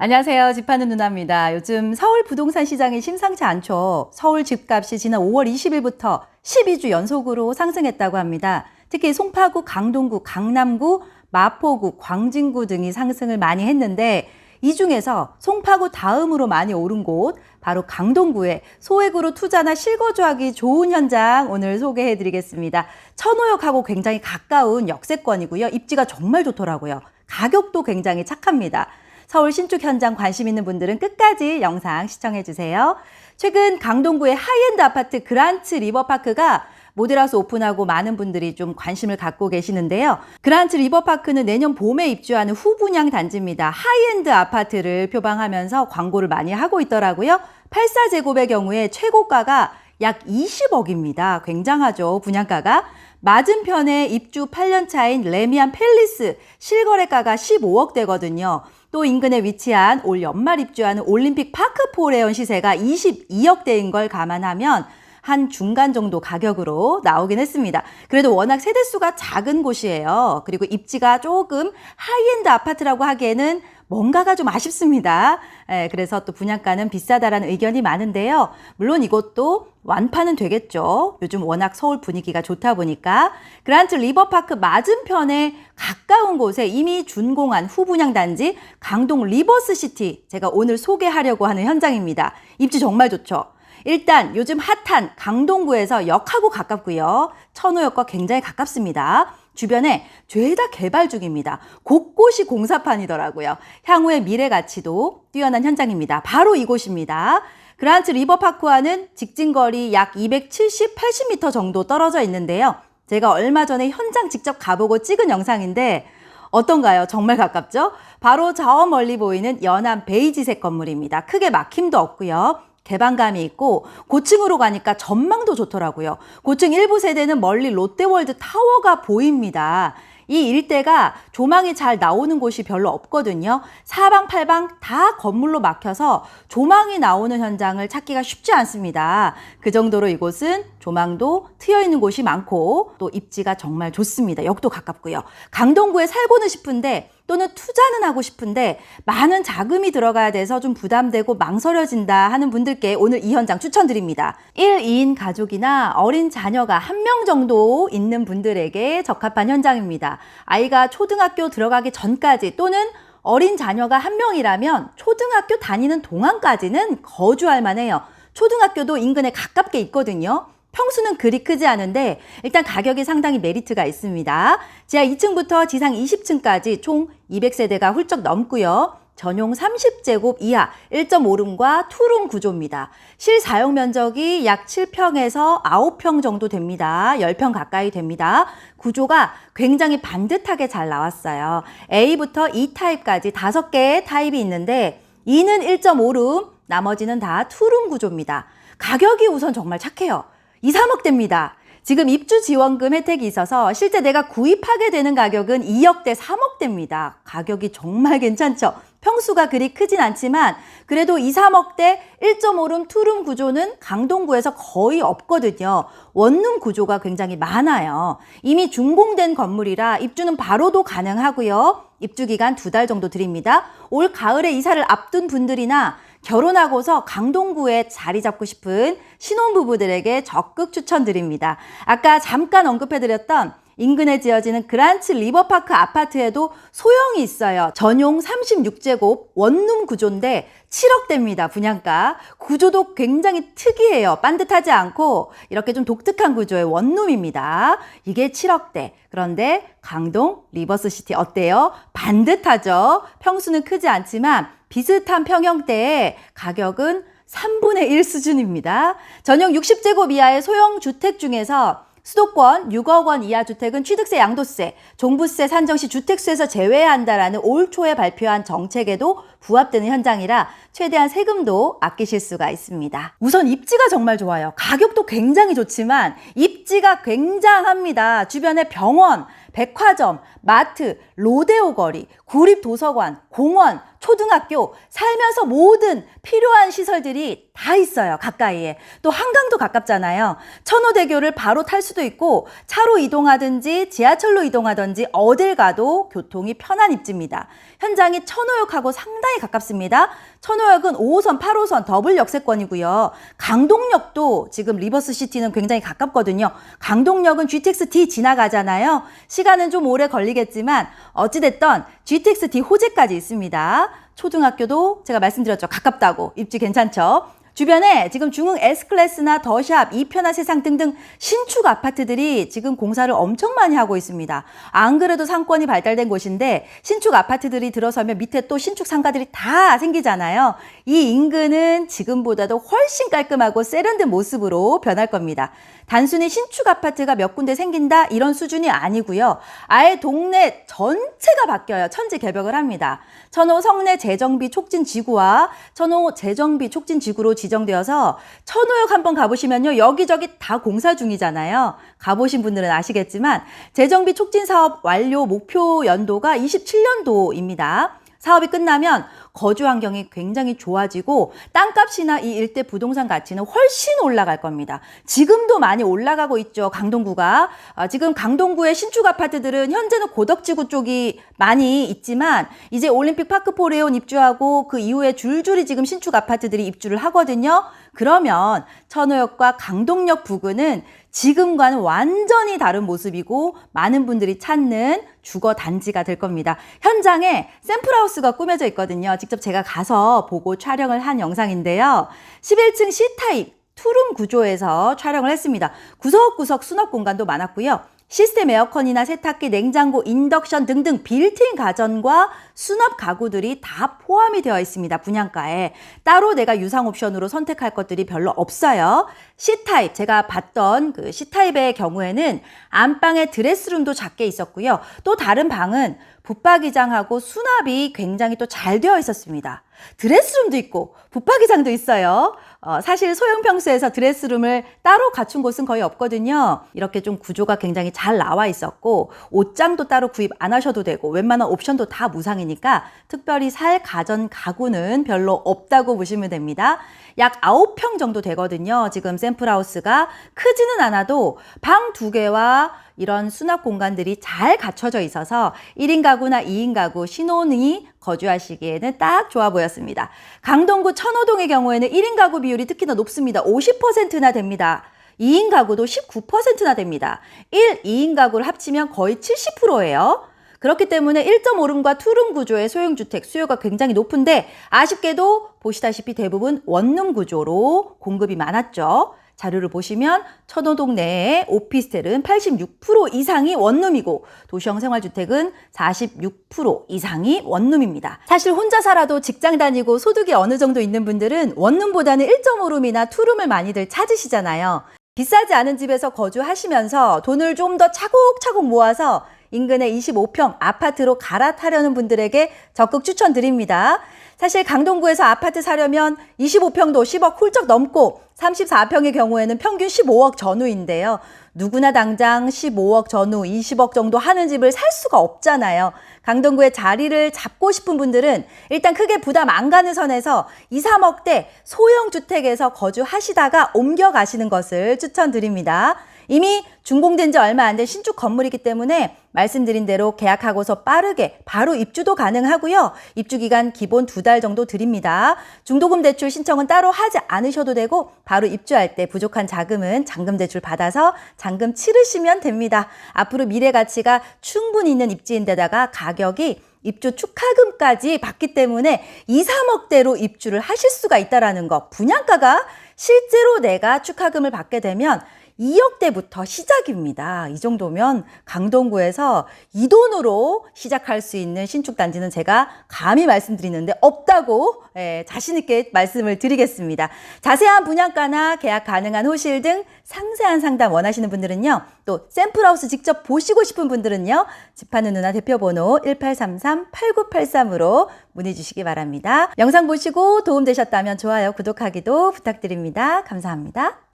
안녕하세요. 집하는 누나입니다. 요즘 서울 부동산 시장이 심상치 않죠. 서울 집값이 지난 5월 20일부터 12주 연속으로 상승했다고 합니다. 특히 송파구, 강동구, 강남구, 마포구, 광진구 등이 상승을 많이 했는데 이 중에서 송파구 다음으로 많이 오른 곳 바로 강동구에 소액으로 투자나 실거주하기 좋은 현장 오늘 소개해 드리겠습니다. 천호역하고 굉장히 가까운 역세권이고요. 입지가 정말 좋더라고요. 가격도 굉장히 착합니다. 서울 신축 현장 관심 있는 분들은 끝까지 영상 시청해 주세요. 최근 강동구의 하이엔드 아파트 그란츠 리버파크가 모델하우스 오픈하고 많은 분들이 좀 관심을 갖고 계시는데요. 그란츠 리버파크는 내년 봄에 입주하는 후분양 단지입니다. 하이엔드 아파트를 표방하면서 광고를 많이 하고 있더라고요. 84제곱의 경우에 최고가가 약 20억입니다. 굉장하죠, 분양가가. 맞은편에 입주 8년 차인 레미안 팰리스 실거래가가 15억대거든요. 또 인근에 위치한 올 연말 입주하는 올림픽 파크 포레온 시세가 22억대인 걸 감안하면 한 중간 정도 가격으로 나오긴 했습니다. 그래도 워낙 세대수가 작은 곳이에요. 그리고 입지가 조금 하이엔드 아파트라고 하기에는 뭔가가 좀 아쉽습니다. 예, 그래서 또 분양가는 비싸다라는 의견이 많은데요. 물론 이것도 완파는 되겠죠. 요즘 워낙 서울 분위기가 좋다 보니까 그란트 리버파크 맞은편에 가까운 곳에 이미 준공한 후분양 단지 강동 리버스시티 제가 오늘 소개하려고 하는 현장입니다. 입지 정말 좋죠. 일단 요즘 핫한 강동구에서 역하고 가깝고요. 천호역과 굉장히 가깝습니다. 주변에 죄다 개발 중입니다. 곳곳이 공사판이더라고요. 향후의 미래 가치도 뛰어난 현장입니다. 바로 이곳입니다. 그란트 리버파크와는 직진거리 약 270, 80m 정도 떨어져 있는데요. 제가 얼마 전에 현장 직접 가보고 찍은 영상인데 어떤가요? 정말 가깝죠? 바로 저 멀리 보이는 연안 베이지색 건물입니다. 크게 막힘도 없고요. 개방감이 있고 고층으로 가니까 전망도 좋더라고요. 고층 일부 세대는 멀리 롯데월드 타워가 보입니다. 이 일대가 조망이 잘 나오는 곳이 별로 없거든요. 사방팔방 다 건물로 막혀서 조망이 나오는 현장을 찾기가 쉽지 않습니다. 그 정도로 이곳은 조망도 트여 있는 곳이 많고 또 입지가 정말 좋습니다. 역도 가깝고요. 강동구에 살고는 싶은데 또는 투자는 하고 싶은데 많은 자금이 들어가야 돼서 좀 부담되고 망설여진다 하는 분들께 오늘 이 현장 추천드립니다. 1, 2인 가족이나 어린 자녀가 한 명 정도 있는 분들에게 적합한 현장입니다. 아이가 초등학교 들어가기 전까지 또는 어린 자녀가 한 명이라면 초등학교 다니는 동안까지는 거주할 만해요. 초등학교도 인근에 가깝게 있거든요. 평수는 그리 크지 않은데 일단 가격이 상당히 메리트가 있습니다. 지하 2층부터 지상 20층까지 총 200세대가 훌쩍 넘고요. 전용 30제곱 이하 1.5룸과 투룸 구조입니다. 실사용 면적이 약 7평에서 9평 정도 됩니다. 10평 가까이 됩니다. 구조가 굉장히 반듯하게 잘 나왔어요. A부터 E 타입까지 5개의 타입이 있는데 E는 1.5룸, 나머지는 다 투룸 구조입니다. 가격이 우선 정말 착해요. 2, 3억대입니다. 지금 입주 지원금 혜택이 있어서 실제 내가 구입하게 되는 가격은 2억대, 3억대입니다. 가격이 정말 괜찮죠? 평수가 그리 크진 않지만 그래도 2, 3억대 1.5룸 투룸 구조는 강동구에서 거의 없거든요. 원룸 구조가 굉장히 많아요. 이미 준공된 건물이라 입주는 바로도 가능하고요. 입주 기간 두 달 정도 드립니다. 올 가을에 이사를 앞둔 분들이나 결혼하고서 강동구에 자리 잡고 싶은 신혼부부들에게 적극 추천드립니다. 아까 잠깐 언급해드렸던 인근에 지어지는 그란츠 리버파크 아파트에도 소형이 있어요. 전용 36제곱 원룸 구조인데 7억대입니다. 분양가. 구조도 굉장히 특이해요. 반듯하지 않고 이렇게 좀 독특한 구조의 원룸입니다. 이게 7억대. 그런데 강동 리버스시티 어때요? 반듯하죠? 평수는 크지 않지만 비슷한 평형대에 가격은 3분의 1 수준입니다. 전용 60제곱 이하의 소형 주택 중에서 수도권 6억 원 이하 주택은 취득세, 양도세, 종부세 산정 시 주택수에서 제외한다라는 올 초에 발표한 정책에도 부합되는 현장이라 최대한 세금도 아끼실 수가 있습니다. 우선 입지가 정말 좋아요. 가격도 굉장히 좋지만 입지가 굉장합니다. 주변에 병원, 백화점, 마트, 로데오 거리, 구립 도서관, 공원, 초등학교, 살면서 모든 필요한 시설들이 다 있어요. 가까이에. 또 한강도 가깝잖아요. 천호대교를 바로 탈 수도 있고 차로 이동하든지 지하철로 이동하든지 어딜 가도 교통이 편한 입지입니다. 현장이 천호역하고 상당히 가깝습니다. 천호역은 5호선, 8호선 더블 역세권이고요. 강동역도 지금 리버스 시티는 굉장히 가깝거든요. 강동역은 GTX-D 지나가잖아요. 시간은 좀 오래 걸리겠지만 어찌됐던 GTX-D 호재까지 있습니다. 초등학교도 제가 말씀드렸죠. 가깝다고. 입지 괜찮죠? 주변에 지금 중흥 S클래스나 더샵, 이편한 세상 등등 신축 아파트들이 지금 공사를 엄청 많이 하고 있습니다. 안 그래도 상권이 발달된 곳인데 신축 아파트들이 들어서면 밑에 또 신축 상가들이 다 생기잖아요. 이 인근은 지금보다도 훨씬 깔끔하고 세련된 모습으로 변할 겁니다. 단순히 신축 아파트가 몇 군데 생긴다 이런 수준이 아니고요. 아예 동네 전체가 바뀌어요. 천지 개벽을 합니다. 천호 성내 재정비 촉진 지구와 천호 재정비 촉진 지구로 지 정되어서 천호역 한번 가보시면요. 여기저기 다 공사 중이잖아요. 가보신 분들은 아시겠지만 재정비 촉진 사업 완료 목표 연도가 27년도입니다. 사업이 끝나면 거주 환경이 굉장히 좋아지고 땅값이나 이 일대 부동산 가치는 훨씬 올라갈 겁니다. 지금도 많이 올라가고 있죠. 강동구가. 아, 지금 강동구의 신축 아파트들은 현재는 고덕지구 쪽이 많이 있지만 이제 올림픽 파크 포레온 입주하고 그 이후에 줄줄이 지금 신축 아파트들이 입주를 하거든요. 그러면 천호역과 강동역 부근은 지금과는 완전히 다른 모습이고 많은 분들이 찾는 주거 단지가 될 겁니다. 현장에 샘플하우스가 꾸며져 있거든요. 직접 제가 가서 보고 촬영을 한 영상인데요. 11층 C타입 투룸 구조에서 촬영을 했습니다. 구석구석 수납 공간도 많았고요. 시스템 에어컨이나 세탁기, 냉장고, 인덕션 등등 빌트인 가전과 수납 가구들이 다 포함이 되어 있습니다. 분양가에. 따로 내가 유상 옵션으로 선택할 것들이 별로 없어요. C타입, 제가 봤던 그 C타입의 경우에는 안방에 드레스룸도 작게 있었고요. 또 다른 방은 붙박이장하고 수납이 굉장히 또 잘 되어 있었습니다. 드레스룸도 있고 붙박이장도 있어요. 어, 사실 소형 평수에서 드레스룸을 따로 갖춘 곳은 거의 없거든요. 이렇게 좀 구조가 굉장히 잘 나와 있었고 옷장도 따로 구입 안 하셔도 되고 웬만한 옵션도 다 무상이니까 특별히 살 가전 가구는 별로 없다고 보시면 됩니다. 약 9평 정도 되거든요. 지금 샘플하우스가 크지는 않아도 방 두 개와 이런 수납 공간들이 잘 갖춰져 있어서 1인 가구나 2인 가구, 신혼이 거주하시기에는 딱 좋아 보였습니다. 강동구 천호동의 경우에는 1인 가구 비율이 특히나 높습니다. 50%나 됩니다. 2인 가구도 19%나 됩니다. 1, 2인 가구를 합치면 거의 70%예요. 그렇기 때문에 1.5룸과 투룸 구조의 소형주택 수요가 굉장히 높은데 아쉽게도 보시다시피 대부분 원룸 구조로 공급이 많았죠. 자료를 보시면 천호동 내에 오피스텔은 86% 이상이 원룸이고 도시형 생활주택은 46% 이상이 원룸입니다. 사실 혼자 살아도 직장 다니고 소득이 어느 정도 있는 분들은 원룸보다는 1.5룸이나 투룸을 많이들 찾으시잖아요. 비싸지 않은 집에서 거주하시면서 돈을 좀 더 차곡차곡 모아서 인근의 25평 아파트로 갈아타려는 분들에게 적극 추천드립니다. 사실 강동구에서 아파트 사려면 25평도 10억 훌쩍 넘고 34평의 경우에는 평균 15억 전후인데요. 누구나 당장 15억 전후, 20억 정도 하는 집을 살 수가 없잖아요. 강동구에 자리를 잡고 싶은 분들은 일단 크게 부담 안 가는 선에서 2, 3억대 소형 주택에서 거주하시다가 옮겨가시는 것을 추천드립니다. 이미 준공된 지 얼마 안 된 신축 건물이기 때문에 말씀드린 대로 계약하고서 빠르게 바로 입주도 가능하고요. 입주 기간 기본 두 달 정도 드립니다. 중도금 대출 신청은 따로 하지 않으셔도 되고 바로 입주할 때 부족한 자금은 잔금 대출 받아서 잔금 치르시면 됩니다. 앞으로 미래 가치가 충분히 있는 입지인데다가 가격이 입주 축하금까지 받기 때문에 2, 3억대로 입주를 하실 수가 있다라는 거. 분양가가 실제로 내가 축하금을 받게 되면 2억대부터 시작입니다. 이 정도면 강동구에서 이 돈으로 시작할 수 있는 신축 단지는 제가 감히 말씀드리는데 없다고 예, 자신 있게 말씀을 드리겠습니다. 자세한 분양가나 계약 가능한 호실 등 상세한 상담 원하시는 분들은요. 또 샘플하우스 직접 보시고 싶은 분들은요. 집하는 누나 대표번호 1833-8983으로 문의 주시기 바랍니다. 영상 보시고 도움되셨다면 좋아요, 구독하기도 부탁드립니다. 감사합니다.